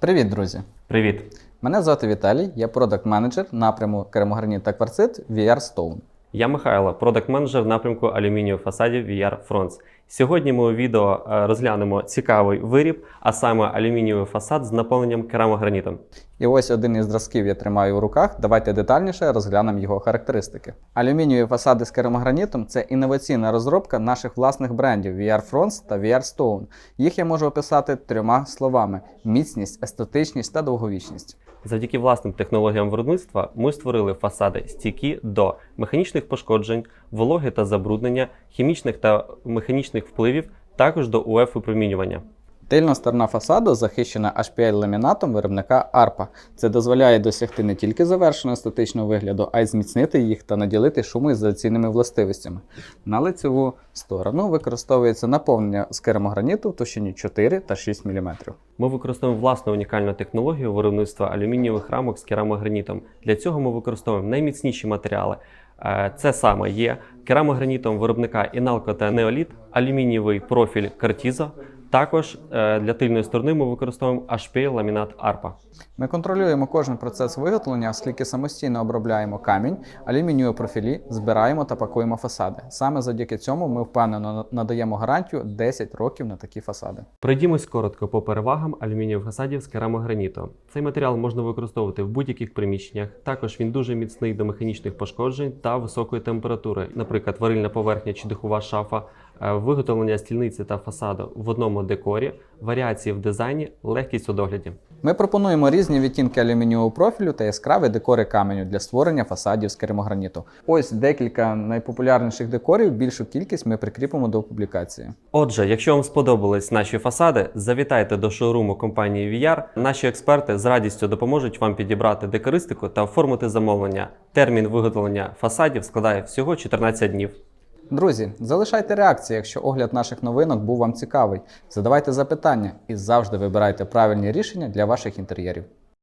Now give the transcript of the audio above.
Привіт, друзі! Привіт! Мене звати Віталій, я продакт менеджер напряму керамограніт та кварцит VR Stone. Я Михайло, продакт менеджер напрямку алюмінію фасадів VR Fronts. Сьогодні ми у відео е, розглянемо цікавий виріб, а саме алюмінієвий фасад з наповненням керамогранітом. І ось один із зразків я тримаю у руках. Давайте детальніше розглянемо його характеристики. Алюмінієві фасади з керамогранітом це інноваційна розробка наших власних брендів VR Fronts та VR Stone. Їх я можу описати трьома словами: міцність, естетичність та довговічність. Завдяки власним технологіям виробництва ми створили фасади стійкі до механічних пошкоджень, вологи та забруднення, хімічних та механічних впливів, також до УФ випромінювання. Тильна сторона фасаду захищена HPL ламінатом виробника ARPA. Це дозволяє досягти не тільки завершеного естетичного вигляду, а й зміцнити їх та наділити шумоізоляційними властивостями. На лицеву сторону використовується наповнення з керамограніту в товщині 4 та 6 мм. Ми використовуємо власну унікальну технологію виробництва алюмінієвих рамок з керамогранітом. Для цього ми використовуємо найміцніші матеріали. Е, Це саме є керамогранітом виробника Іналко та Неоліт, алюмінієвий профіль Картізо. Також е, для тильної сторони ми використовуємо HPL ламінат ARPA. Ми контролюємо кожен процес виготовлення, оскільки самостійно обробляємо камінь, алюмінієві профілі, збираємо та пакуємо фасади. Саме завдяки цьому ми впевнено надаємо гарантію 10 років на такі фасади. Пройдімось коротко по перевагам алюмінієвих фасадів з керамограніту. Цей матеріал можна використовувати в будь-яких приміщеннях. Також він дуже міцний до механічних пошкоджень та високої температури, наприклад, варильна поверхня чи духова шафа, виготовлення стільниці та фасаду в одному декорі, варіації в дизайні, легкість у догляді. Ми пропонуємо різні відтінки алюмінієвого профілю та яскраві декори каменю для створення фасадів з керамограніту. Ось декілька найпопулярніших декорів. Більшу кількість ми прикріпимо до публікації. Отже, якщо вам сподобались наші фасади, завітайте до шоуруму компанії VR. Наші експерти з радістю допоможуть вам підібрати декористику та оформити замовлення. Термін виготовлення фасадів складає всього 14 днів. Друзі, залишайте реакції, якщо огляд наших новинок був вам цікавий. Задавайте запитання і завжди вибирайте правильні рішення для ваших інтер'єрів.